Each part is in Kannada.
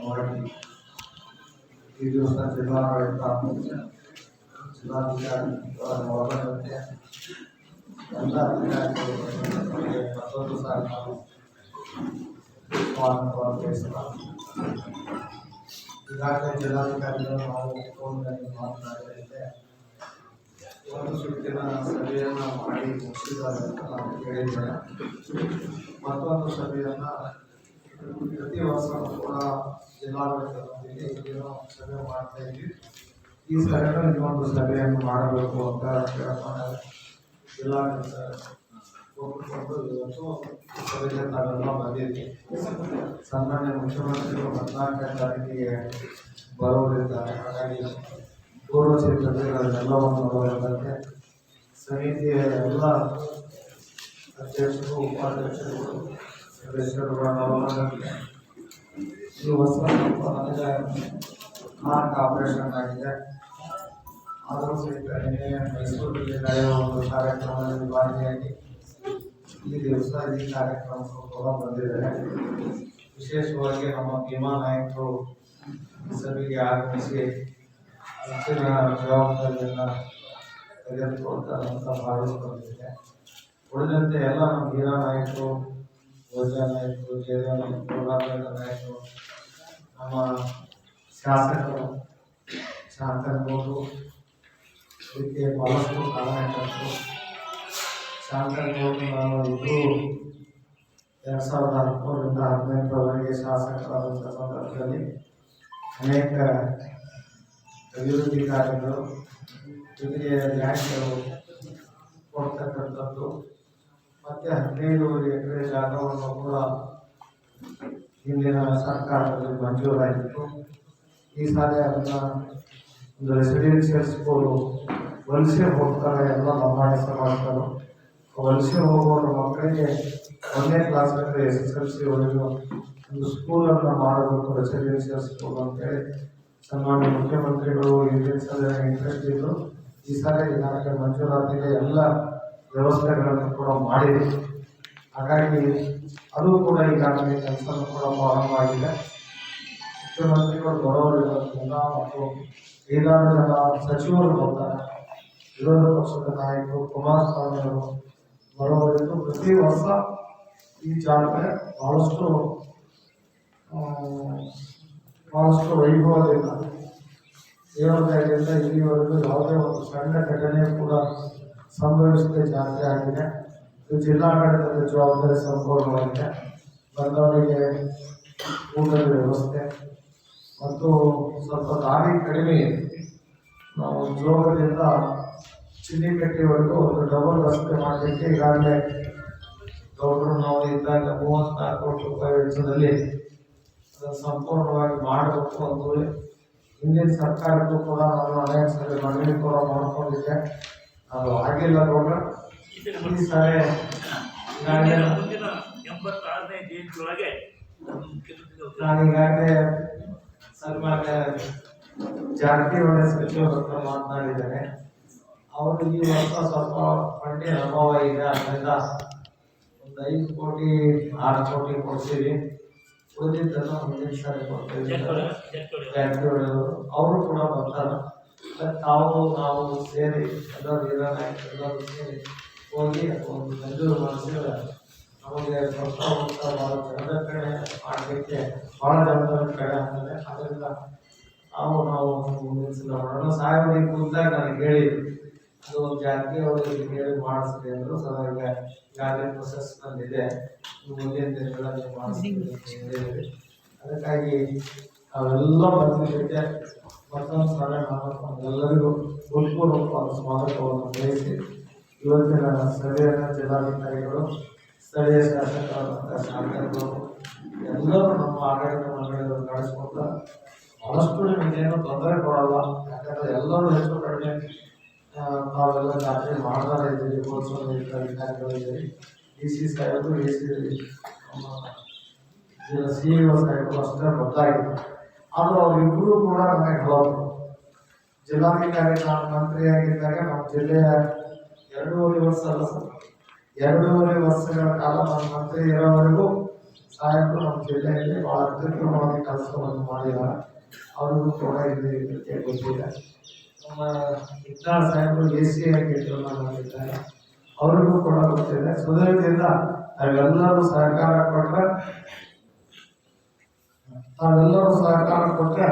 ಮಾಡಿ ಈ ದಿವಸ ಜಿಲ್ಲಾಡಳಿತ ಜಿಲ್ಲಾಧಿಕಾರಿ ಒಳಗೊಂಡಂತೆ ಎಲ್ಲ ಅಧಿಕಾರಿಗಳಿಗೆ ಮತ್ತೊಂದು ಸಾರಿ ನಾವು ಸ್ವಾಗತವನ್ನು ಬಯಸಲಾಗಿದೆ ಈಗಾಗಲೇ ಜಿಲ್ಲಾಧಿಕಾರಿಗಳು ನಾವು ಫೋನ್ನಲ್ಲಿ ಮಾತನಾಡಿದಂತೆ ಒಂದು ಸುತ್ತಿನ ಸಭೆಯನ್ನು ಮಾಡಿ ಮುಗಿಸಿದ್ದಾರೆ ಅಂತ ನಾವು ಕೇಳಿದ್ದೇವೆ ಮತ್ತೊಂದು ಸಭೆಯನ್ನು ಪ್ರತಿ ವರ್ಷ ಕೂಡ ಜಿಲ್ಲಾಡಳಿತದೊಂದಿಗೆ ಈಗೇನೋ ಸಭೆ ಮಾಡ್ತಾ ಇದ್ವಿ ಈ ಸಭೆನೂ ಇನ್ನೊಂದು ಸಭೆಯನ್ನು ಮಾಡಬೇಕು ಅಂತ ಕೇಳ್ಕೊಂಡೆ ಜಿಲ್ಲಾಡಳಿತ ಒಪ್ಪಿಕೊಂಡು ಇವತ್ತು ಸಭೆಗೆ ತಾವೆಲ್ಲ ಬಂದಿದ್ವಿ ಸನ್ಮಾನ್ಯ ಮುಖ್ಯಮಂತ್ರಿಗಳು ಹದಿನಾಲ್ಕನೇ ತಾರೀಕಿಗೆ ಬರೋರಿದ್ದಾರೆ ಹಾಗಾಗಿ ಪೂರ್ವಸಿದ್ಧತೆಗಳನ್ನೆಲ್ಲವನ್ನು ನೋಡುವುದಕ್ಕೆ ಸಮಿತಿಯ ಎಲ್ಲ ಅಧ್ಯಕ್ಷರು ಉಪಾಧ್ಯಕ್ಷರು ಹಾರ್ಟ್ ಆಪರೇಷನ್ ಆಗಿದೆ ಆದರೂ ಸಹಿತ ಮೈಸೂರಿನಲ್ಲಿ ನಡೆಯುವ ಒಂದು ಕಾರ್ಯಕ್ರಮದಲ್ಲಿ ಭಾಗಿಯಾಗಿ ಈ ದಿವಸ ಈ ಕಾರ್ಯಕ್ರಮಕ್ಕೂ ಕೂಡ ವಿಶೇಷವಾಗಿ ನಮ್ಮ ಭೀಮಾ ನಾಯಕರು ಸಭೆಗೆ ಆಗಮಿಸಿ ಹೆಚ್ಚಿನ ಜವಾಬ್ದಾರಿಯನ್ನು ತೆಗೆದುಕೊಳ್ತಾರೆ ಅಂತ ಭಾವಿಸ್ಕೊಂಡಿದ್ದೆ ಉಳಿದಂತೆ ಎಲ್ಲ ನಮ್ಮ ವೀರ ನಾಯಕರು ಧ್ವಜ ನಾಯಕರು ಜಯ ನಾಯಕರು ರಾಘವೇಂದ್ರ ನಾಯಕರು ನಮ್ಮ ಶಾಸಕರು ಶಾಂತನಗೌಡರು ಇದಕ್ಕೆ ಬಹಳಷ್ಟು ಕಾರಣಕರ್ತರು ಶಾಂತನಗೌಡರು ನಾನು ಇಬ್ಬರು ಎರಡು ಸಾವಿರದ ಹದಿಮೂರರಿಂದ ಹದಿನೆಂಟರವರೆಗೆ ಶಾಸಕರಾದಂಥ ಸಂದರ್ಭದಲ್ಲಿ ಅನೇಕ ಅಭಿವೃದ್ಧಿ ಕಾರ್ಯಗಳು ಜೊತೆಗೆ ಲ್ಯಾಂಡ್ಗಳು ಕೊಡ್ತಕ್ಕಂಥದ್ದು ಮತ್ತು ಹದಿನೈದೂವರೆ ಎಕರೆ ಜಾಗವನ್ನು ಕೂಡ ಹಿಂದಿನ ಸರ್ಕಾರದಲ್ಲಿ ಮಂಜೂರಾಗಿತ್ತು. ಈ ಸಾರಿ ಅದನ್ನು ಒಂದು ರೆಸಿಡೆನ್ಷಿಯಲ್ ಸ್ಕೂಲು ವಲಸೆ ಹೋಗ್ತಾರೆ ಎಲ್ಲ ಲಂಬಾಣಿಸ ಮಾಡ್ತಾರೆ ವಲಸೆ ಹೋಗುವವರ ಮಕ್ಕಳಿಗೆ ಒಂದನೇ ಕ್ಲಾಸ್ನಲ್ಲಿ ಎಸ್ ಎಸ್ ಎಲ್ ಸಿ ವರೆಗೂ ಒಂದು ಸ್ಕೂಲನ್ನು ಮಾಡಬೇಕು ರೆಸಿಡೆನ್ಷಿಯಲ್ ಸ್ಕೂಲ್ ಅಂತೇಳಿ ಸನ್ಮಾನ್ಯ ಮುಖ್ಯಮಂತ್ರಿಗಳು ಇಂಡಿಯನ್ ಸಲ ಇಂಟ್ರೆಸ್ಟ್ ಇದ್ದರು ಈ ಸಾರಿ ಇಲಾಖೆ ಮಂಜೂರಾತಿಗೆ ಎಲ್ಲ ವ್ಯವಸ್ಥೆಗಳನ್ನು ಕೂಡ ಮಾಡಿದೆ. ಹಾಗಾಗಿ ಅದು ಕೂಡ ಈಗಾಗಲೇ ಕೆಲಸ ಕೂಡ ಪ್ರಾರಂಭವಾಗಿದೆ. ಮುಖ್ಯಮಂತ್ರಿಗಳು ಬರೋರಿರೋದ್ರಿಂದ ಮತ್ತು ಐದಾರು ಜನ ಸಚಿವರು ಬರ್ತಾರೆ. ವಿರೋಧ ಪಕ್ಷದ ನಾಯಕರು ಕುಮಾರಸ್ವಾಮಿ ಅವರು ಬರೋವರೆಗೂ ಪ್ರತಿ ವರ್ಷ ಈ ಜಾತ್ರೆ ಬಹಳಷ್ಟು ಬಹಳಷ್ಟು ವೈಭವದಿಂದ ದೇವತೆಗಳಿಂದ ಇಲ್ಲಿವರೆಗೂ ಯಾವುದೇ ಒಂದು ಸಣ್ಣ ಘಟನೆ ಕೂಡ ಸಂಭವಿಸದೆ ಜಾಸ್ತಿ ಆಗಿದೆ. ಇದು ಜಿಲ್ಲಾಡಳಿತದ ಜವಾಬ್ದಾರಿ ಸಂಪೂರ್ಣವಾಗಿದೆ. ಬಂದವರಿಗೆ ಊಟದ ವ್ಯವಸ್ಥೆ ಮತ್ತು ಸ್ವಲ್ಪ ದಾರಿ ಕಡಿಮೆ ನಾವು ಜೋಗದಿಂದ ಚಿನ್ನಿಕಟ್ಟಿವರೆಗೂ ಒಂದು ಡಬಲ್ ರಸ್ತೆ ಮಾಡಲಿಕ್ಕೆ ಈಗಾಗಲೇ ಗೌಡರು ನಾವು ಇದ್ದಾಗ ಮೂವತ್ನಾಲ್ಕು ಕೋಟಿ ರೂಪಾಯಿ ವೆಚ್ಚದಲ್ಲಿ ಸಂಪೂರ್ಣವಾಗಿ ಮಾಡಬೇಕು ಅಂತ ಹಿಂದಿನ ಸರ್ಕಾರಕ್ಕೂ ಕೂಡ ನಾನು ಅನೇಕ ಸಲ ಮನವಿ ಕೂಡ ಮಾಡ್ಕೊಂಡಿದ್ದೆ. ಅದು ಆಗಿಲ್ಲ ಈ ಸಾರಿ ಮುಂದಿನ ಎಂಬತ್ತಾರನೇ ನಾನು ಈಗಾಗಲೇ ಸನ್ಮಾನ್ಯ ಜಾರಕಿಹೊಳಿ ಸಚಿವರ ಹತ್ರ ಮಾತನಾಡಿದ್ದೇನೆ. ಅವರು ಈ ವರ್ಷ ಸ್ವಲ್ಪ ಫಂಡಿನ ಅನುಭವ ಇದೆ. ಅದರಿಂದ ಒಂದು ಐದು ಕೋಟಿ ಆರು ಕೋಟಿ ಕೊಡ್ತೀವಿ. ಉಳಿದಿದ್ದನ್ನು ಮುಂದಿನ ಸಾರಿ ಕೊಡ್ತೀವಿ. ಜಾರಕಿಹೊಳಿ ಅವರು ಅವರು ಕೂಡ ಬರ್ತಾರೆ. ತಾವು ನಾವು ಸೇರಿ, ಎಲ್ಲರೂ ಸೇರಿ ಹೋಗಿ ಒಂದು ಮಂಜೂರು ಮಾಡಿಸಿದ್ರೆ ನಮಗೆ ಸ್ವಲ್ಪ ಹೊತ್ತ ಎಲ್ಲ ಕಡೆ ಮಾಡಲಿಕ್ಕೆ ಭಾಳ ಜನರ ಕಡೆ ಅಂದರೆ ಅದರಿಂದ ನಾವು ನಾವು ಮುಂದಿನ ಮಾಡೋಣ. ಸಾಹೇಬರಿಗೆ ಕೂತಾಗ ನನಗೆ ಹೇಳಿ ಅದು ಒಂದು ಅವರಿಗೆ ಹೇಳಿ ಮಾಡಿಸಿದೆ ಅಂದರು. ಸರ್ ಈಗ ಈಗಾಗಲೇ ಪ್ರೊಸೆಸ್ನಲ್ಲಿದೆ ಮುಂದಿನ ದಿನಗಳಲ್ಲಿ ಮಾಡಿಸ್ತೀವಿ ಅದಕ್ಕಾಗಿ ಅವೆಲ್ಲ ಬಂದಿದ್ದಕ್ಕೆ ಸಲ ನಾನು ಎಲ್ಲರಿಗೂ ಹೃತ್ಪೂರ್ವಕವಾದ ಸ್ವಾಗತವನ್ನು ಬಯಸಿ ಇವತ್ತಿನ ಸ್ಥಳೀಯ ಜಿಲ್ಲಾಧಿಕಾರಿಗಳು, ಸ್ಥಳೀಯ ಶಾಸಕರಾದಂಥ ಶಾಸಕರು, ಎಲ್ಲರೂ ನಮ್ಮ ಆಡಳಿತ ಮಂಡಳಿಗಳು ನಡೆಸ್ಕೊಂಡ ಬಹಳಷ್ಟು ನಿಮಗೇನು ತೊಂದರೆ ಕೊಡಲ್ಲ. ಯಾಕಂದರೆ ಎಲ್ಲರೂ ಹೆಚ್ಚು ಕಡಿಮೆ ನಾವೆಲ್ಲ ಜಾತ್ರೆ ಮಾಡ್ತಾ ಇದ್ದೀವಿ. ದೀಪೋತ್ಸವ ಅಧಿಕಾರಿಗಳು ಇದ್ದೀವಿ ಡಿ ಸಿ ಸಾಹೇಬರು A C C E O ಸಾಹೇಬರು ಅಷ್ಟೇ ಗೊತ್ತಾಗಿದೆ. ಆದರೂ ಅವರಿಬ್ಬರು ಕೂಡ ನನಗೆ ಹೌದು ಜಿಲ್ಲಾಧಿಕಾರಿ ನಾನು ಮಂತ್ರಿಯಾಗಿದ್ದಾಗ ನಮ್ಮ ಜಿಲ್ಲೆಯ ಎರಡೂವರೆ ವರ್ಷ ಅಲ್ಲ ಸರ್. ಎರಡೂವರೆ ವರ್ಷಗಳ ಕಾಲ ನಾನು ಮಂತ್ರಿ ಇರೋವರೆಗೂ ಸಾಹೇಬರು ನಮ್ಮ ಜಿಲ್ಲೆಯಲ್ಲಿ ಬಹಳ ಅತ್ಯುತ್ತಮವಾಗಿ ಕೆಲಸವನ್ನು ಮಾಡಿದ್ದಾರೆ. ಅವರಿಗೂ ಕೂಡ ಇದೆ ಇದಕ್ಕೆ ಗೊತ್ತಿದೆ ನಮ್ಮ ಇಕ್ನಾಳ್ ಸಾಹೇಬರು ಎ ಸಿ ಆಗಿ ಮಾಡಿದ್ದಾರೆ. ಅವರಿಗೂ ಕೂಡ ಗೊತ್ತಿದೆ. ಸುದೀರ್ಘದಿಂದ ನಾವೆಲ್ಲರೂ ಸಹಕಾರ ಕೊಟ್ಟರೆ ನಾವೆಲ್ಲರೂ ಸಹಕಾರ ಕೊಟ್ಟರೆ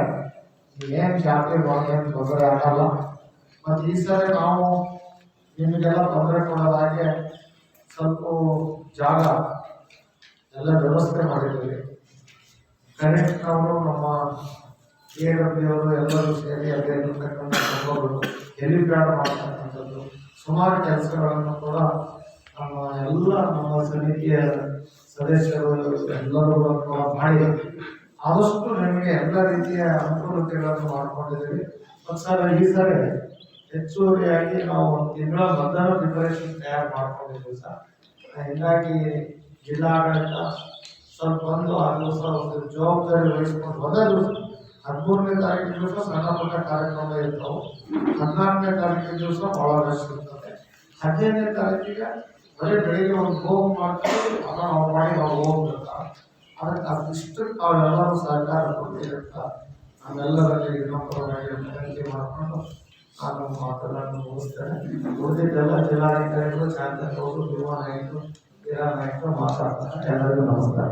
ಏನು ಜಾತ್ರೆ ಏನು ತೊಂದರೆ ಆಗಲ್ಲ. ಮತ್ತು ಈ ಸರಿ ನಾವು ನಿಮಗೆಲ್ಲ ತೊಂದರೆ ಕೊಡೋದಾಗೆ ಸ್ವಲ್ಪ ಜಾಗ ಎಲ್ಲ ವ್ಯವಸ್ಥೆ ಮಾಡಿದ್ದೀವಿ. ಕರೆಂಟ್ನವರು ನಮ್ಮ ಎ ಎಲ್ಲರೂ ಸೇರಿ ಅಲ್ಲಿರ್ತಕ್ಕಂಥ ಸಂಘಗಳು ಹೆಲಿಪ್ಯಾಡ್ ಮಾಡ್ತಕ್ಕಂಥದ್ದು, ಸುಮಾರು ಕೆಲಸಗಳನ್ನು ಕೂಡ ನಮ್ಮ ಎಲ್ಲ ನಮ್ಮ ಸಮಿತಿಯ ಸದಸ್ಯರು ಎಲ್ಲರೂ ಕೂಡ ಮಾಡಿ ಆದಷ್ಟು ನಮಗೆ ಎಲ್ಲ ರೀತಿಯ ಅನುಕೂಲತೆಗಳನ್ನು ಮಾಡಿಕೊಂಡಿದ್ದೀವಿ. ಮತ್ತು ಸರ್, ಈ ಸರಿ ಹೆಚ್ಚುವರಿಯಾಗಿ ನಾವು ಒಂದು ತಿಂಗಳ ಮಧ್ಯಾಹ್ನ ಪ್ರಿಪರೇಷನ್ ತಯಾರು ಮಾಡ್ಕೊಂಡಿದ್ದೀವಿ ಸರ್. ಹೀಗಾಗಿ ಜಿಲ್ಲಾಡಳಿತ ಸ್ವಲ್ಪ ಬಂದು ಆ ದಿವಸ ಒಂದು ಜವಾಬ್ದಾರಿ ವಹಿಸ್ಕೊಂಡು ಒಂದೇ ಹದಿಮೂರನೇ ತಾರೀಕಿನ ದಿವಸ ಸಣ್ಣ ಪುಟ್ಟ ಕಾರ್ಯಕ್ರಮ ಇರ್ತಾವೆ. ಹದಿನಾಲ್ಕನೇ ತಾರೀಕಿನ ದಿವಸ ಭಾಳ ರಶ್ ಇರ್ತದೆ. ಹದಿನೈದನೇ ತಾರೀಕಿಗೆ ಬರೀ ಬೆಳಿಗ್ಗೆ ಒಂದು ಹೋಮ್ ಮಾಡ್ತೀವಿ ಅದನ್ನು ನಾವು ಮಾಡಿ ನಾವು ಹೋಗ್ಬೇಕು ಅದಕ್ಕೆ ಅದಿಷ್ಟು ಅವರೆಲ್ಲರೂ ಸಹಕಾರ ಕೊಟ್ಟಿರುತ್ತ ಇನ್ನೊಬ್ಬರಾಗಿ ವಿನಂತಿ ಮಾಡಿಕೊಂಡು ನಾನು ಮಾತುಗಳನ್ನು ಮುಗಿಸ್ತೇನೆ ಉಳಿದಿದ್ದೆಲ್ಲ ಜಿಲ್ಲಾಧಿಕಾರಿಗಳು ಶಾಂತ ಅವರು ನಾಯಕರು ನಾಯಕರು ಮಾತಾಡ್ತಾರೆ. ಎಲ್ಲರಿಗೂ ನಮಸ್ಕಾರ.